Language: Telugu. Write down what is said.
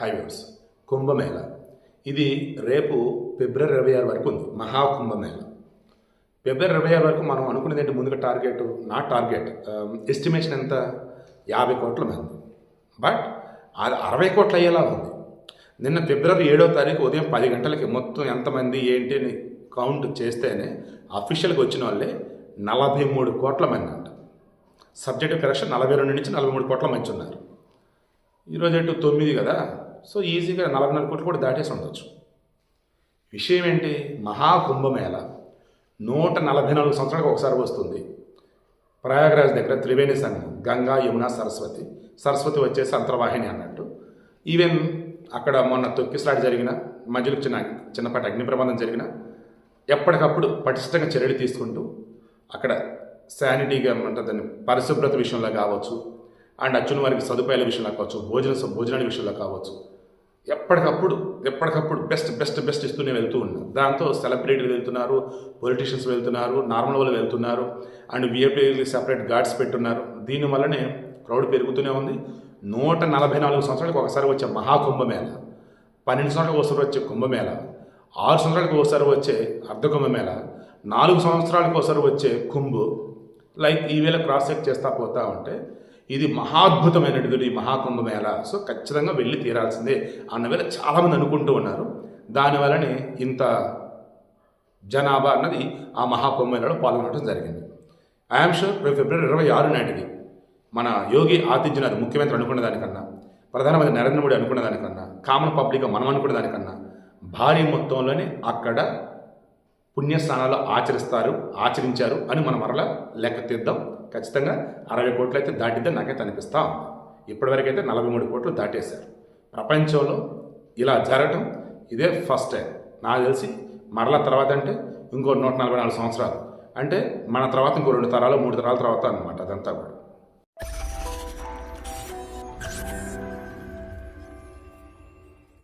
హైవేస్ కుంభమేళ. ఇది రేపు ఫిబ్రవరి ఇరవై ఆరు వరకు ఉంది. మహాకుంభమేళ ఫిబ్రవరి ఇరవై ఆరు వరకు మనం అనుకునేది ఏంటి? ముందుగా టార్గెట్ నా టార్గెట్. ఎస్టిమేషన్ ఎంత? యాభై కోట్ల మంది. బట్ అది అరవై కోట్లు అయ్యేలా ఉంది. నిన్న ఫిబ్రవరి ఏడో తారీఖు ఉదయం పది గంటలకి మొత్తం ఎంతమంది ఏంటి అని కౌంట్ చేస్తేనే అఫీషియల్గా వచ్చిన వాళ్ళే నలభై మూడు కోట్ల మంది అంట. సబ్జెక్టివ్ కరెక్షన్ నలభై రెండు నుంచి నలభై మూడు కోట్ల మంది ఉన్నారు. ఈరోజు ఎటు తొమ్మిది కదా? సో ఈజీగా నలభై నాలుగు కోట్లు కూడా దాటేసి ఉండొచ్చు. విషయం ఏంటి మహాకుంభమేళ. నూట నలభై నాలుగు సంవత్సరాలకు ఒకసారి వస్తుంది. ప్రయాగరాజ్ దగ్గర త్రివేణి సంఘం గంగా యమున సరస్వతి. సరస్వతి వచ్చేసి అంతర్వాహిని అన్నట్టు. ఈవెన్ అక్కడ మొన్న తొక్కిసలాట జరిగిన మధ్యలో చిన్న చిన్నపాటి అగ్ని ప్రమాదం జరిగిన ఎప్పటికప్పుడు పటిష్టంగా చర్యలు తీసుకుంటూ అక్కడ శానిటీగా ఉంటుందని దాన్ని పరిశుభ్రత విషయంలో కావచ్చు అండ్ అచ్చున వారికి సదుపాయాల విషయంలో కావచ్చు భోజన భోజనాల విషయంలో కావచ్చు ఎప్పటికప్పుడు ఎప్పటికప్పుడు బెస్ట్ బెస్ట్ బెస్ట్ ఇస్తూనే వెళ్తూ ఉన్నారు దాంతో సెలబ్రిటీలు వెళ్తున్నారు పొలిటీషియన్స్ వెళ్తున్నారు నార్మల్ వాళ్ళు వెళ్తున్నారు అండ్ విఏపీ సెపరేట్ గార్డ్స్ పెట్టున్నారు. దీనివల్లనే క్రౌడ్ పెరుగుతూనే ఉంది. నూట నలభై నాలుగు సంవత్సరాలకు ఒకసారి వచ్చే మహాకుంభమేళ పన్నెండు సంవత్సరాలకు ఒకసారి వచ్చే కుంభమేళ ఆరు సంవత్సరాలకు ఒకసారి వచ్చే అర్ధ కుంభమేళ నాలుగు సంవత్సరాలకు ఒకసారి వచ్చే కుంభు. లైక్ ఈవేళ క్రాస్ చెక్ చేస్తా పోతా ఉంటే ఇది మహాద్భుతమైనటువంటి ఈ మహాకుంభమేళ సో ఖచ్చితంగా వెళ్ళి తీరాల్సిందే అన్న వేళ చాలామంది అనుకుంటూ ఉన్నారు. దానివల్లనే ఇంత జనాభా అన్నది ఆ మహాకుంభమేళలో పాల్గొనడం జరిగింది. ఐఎమ్ షూర్ రేపు ఫిబ్రవరి ఇరవై ఆరు నాటికి మన యోగి ఆదిత్యనాథ్ ముఖ్యమంత్రి అనుకున్న దానికన్నా ప్రధానమంత్రి నరేంద్ర మోడీ అనుకున్న దానికన్నా కామన్ పబ్లిక్ మనం అనుకున్న దానికన్నా భారీ మొత్తంలోనే అక్కడ పుణ్యస్థానాలు ఆచరిస్తారు ఆచరించారు అని మనం మరలా లెక్క తీద్దాం. ఖచ్చితంగా అరవై కోట్లు అయితే దాటిద్దని నాకైతే అనిపిస్తా ఉంది. ఇప్పటివరకు అయితే నలభై మూడు కోట్లు దాటేశారు. ప్రపంచంలో ఇలా జరగటం ఇదే ఫస్ట్ టైం. నాకు తెలిసి మరల తర్వాత అంటే ఇంకో నూట నలభై నాలుగు సంవత్సరాలు. అంటే మన తర్వాత ఇంకో రెండు తరాలు మూడు తరాల తర్వాత అనమాట అదంతా కూడా.